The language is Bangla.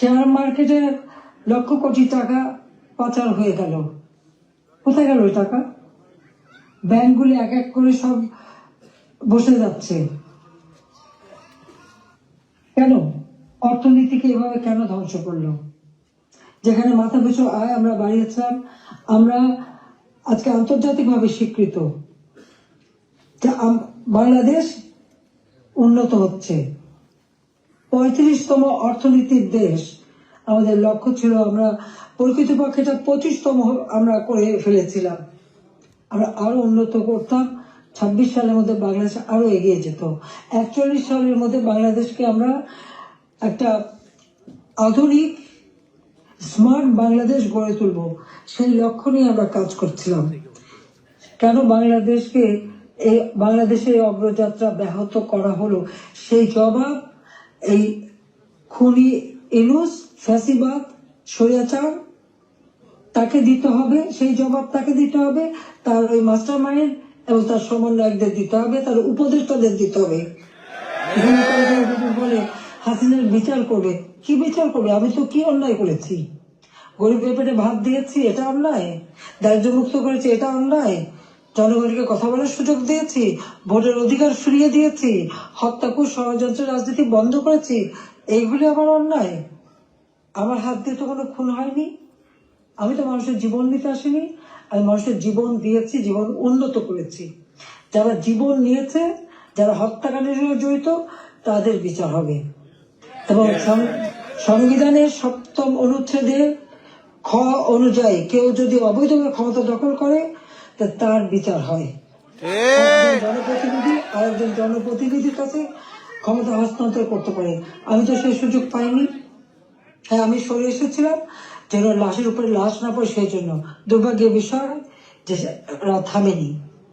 শেয়ার মার্কেটে লক্ষ কোটি টাকা পাচার হয়ে গেল। কোথায় গেল ওই টাকা? ব্যাংকগুলি এক এক করে সব বসে যাচ্ছে। কেন? অর্থনীতিকে এভাবে কেন ধ্বংস করল? যেখানে মাথা পিছু আয় আমরা বাড়িয়েছিলাম, আমরা আজকে আন্তর্জাতিকভাবে স্বীকৃত। বাংলাদেশ উন্নত হচ্ছে। পঁয়ত্রিশতম অর্থনীতির দেশ। আমাদের লক্ষ্য ছিল আমরা প্রকৃতপক্ষে পঁচিশতম আমরা করে ফেলেছিলাম। আমরা আরও উন্নত করতাম। ছাব্বিশ সালের মধ্যে বাংলাদেশ আরও এগিয়ে যেত। একচল্লিশ সালের মধ্যে বাংলাদেশকে আমরা একটা আধুনিক, স্মার্ট বাংলাদেশ গড়ে তুলব। সেই লক্ষ্য নিয়ে আমরা কাজ করছিলাম। কেন বাংলাদেশকে এই বাংলাদেশের অগ্রযাত্রা ব্যাহত করা হলো? সেই জবাব এই খুনি ইনুস ফ্যাসিবাদ, স্বৈরাচার তাকে দিতে হবে, সেই জবাব তাকে দিতে হবে, তার ওই মাস্টার মাইন্ড এবং তার সমন্বয়কদের দিতে হবে, তার উপদেষ্টাদের দিতে হবে। বলে, হাসিনার বিচার করবে, কি বিচার করবে? আমি তো কি অন্যায় করেছি? গরিবের পেটে ভাত দিয়েছি, এটা অন্যায়? দারিদ্র মুক্ত করেছি, এটা অন্যায়? জনগণকে কথা বলার সুযোগ দিয়েছি ভোটের অধিকার ফিরিয়ে দিয়েছি হত্যাকুর ষড়যন্ত্র রাজনীতি বন্ধ করেছি এইগুলি আমার অন্যায়। আমার হাত দিয়ে তো কোনো খুন হয়নি। আমি তো মানুষের জীবন দিতে আসিনি। আমি মানুষের জীবন দিয়েছি জীবন উন্নত করেছি। যারা জীবন নিয়েছে যারা হত্যাকাণ্ডের সঙ্গে জড়িত তাদের বিচার হবে। এবং সংবিধানের সপ্তম অনুচ্ছেদে খ অনুযায়ী কেউ যদি অবৈধভাবে ক্ষমতা দখল করে তার বিচার হয়। জনপ্রতিনিধি আরেকজন জনপ্রতিনিধির কাছে ক্ষমতা হস্তান্তর করতে পারে। আমি তো সেই সুযোগ পাইনি। হ্যাঁ আমি সরে এসেছিলাম যেন লাশের উপরে লাশ না পড়ে সেই জন্য দুর্ভাগ্যের বিষয় যে থামেনি।